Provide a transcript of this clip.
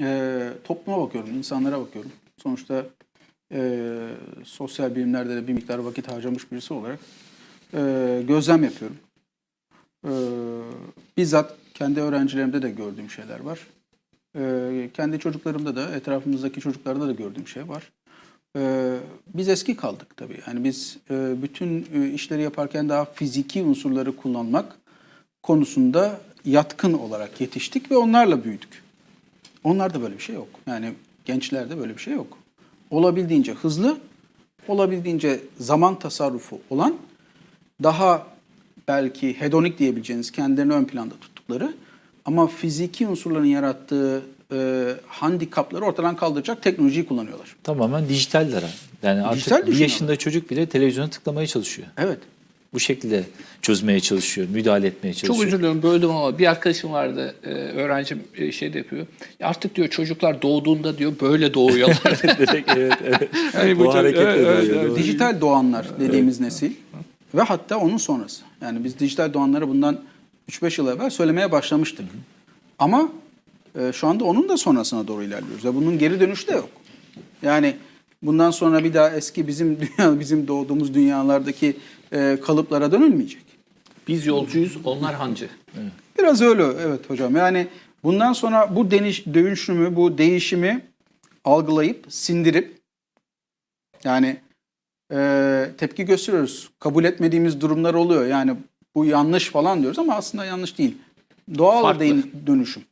e, topluma bakıyorum, insanlara bakıyorum. Sonuçta e, sosyal bilimlerde de bir miktar vakit harcamış birisi olarak e, gözlem yapıyorum. E, bizzat kendi öğrencilerimde de gördüğüm şeyler var. E, kendi çocuklarımda da, etrafımızdaki çocuklarda da gördüğüm şey var. E, biz eski kaldık tabii. Yani biz e, bütün e, işleri yaparken daha fiziki unsurları kullanmak konusunda yatkın olarak yetiştik ve onlarla büyüdük. Onlarda böyle bir şey yok. Yani gençlerde böyle bir şey yok. Olabildiğince hızlı, olabildiğince zaman tasarrufu olan, daha belki hedonik diyebileceğiniz kendilerini ön planda tuttukları ama fiziki unsurların yarattığı e, handikapları ortadan kaldıracak teknolojiyi kullanıyorlar. Tamamen dijitaldir. ha. Yani artık Dijital bir yaşında çocuk bile televizyona tıklamaya çalışıyor. Evet. Bu şekilde çözmeye çalışıyor, müdahale etmeye çalışıyor. Çok özür diliyorum böldüm ama bir arkadaşım vardı e, öğrencim e, şey de yapıyor. Ya Artık diyor çocuklar doğduğunda diyor böyle doğuyorlar. Direkt, evet, evet. Yani Bu çok- hareketle evet, evet, evet. Dijital doğanlar dediğimiz nesil ve hatta onun sonrası. Yani biz dijital doğanları bundan 3-5 yıl evvel söylemeye başlamıştık. Ama e, şu anda onun da sonrasına doğru ilerliyoruz. Ve bunun geri dönüşü de yok. Yani bundan sonra bir daha eski bizim dünya bizim doğduğumuz dünyalardaki e, kalıplara dönülmeyecek. Biz yolcuyuz onlar hancı. Biraz öyle evet hocam. Yani bundan sonra bu deniş, dönüşümü, bu değişimi algılayıp, sindirip yani e, tepki gösteriyoruz. Kabul etmediğimiz durumlar oluyor. Yani bu yanlış falan diyoruz ama aslında yanlış değil. Doğal Farklı. dönüşüm.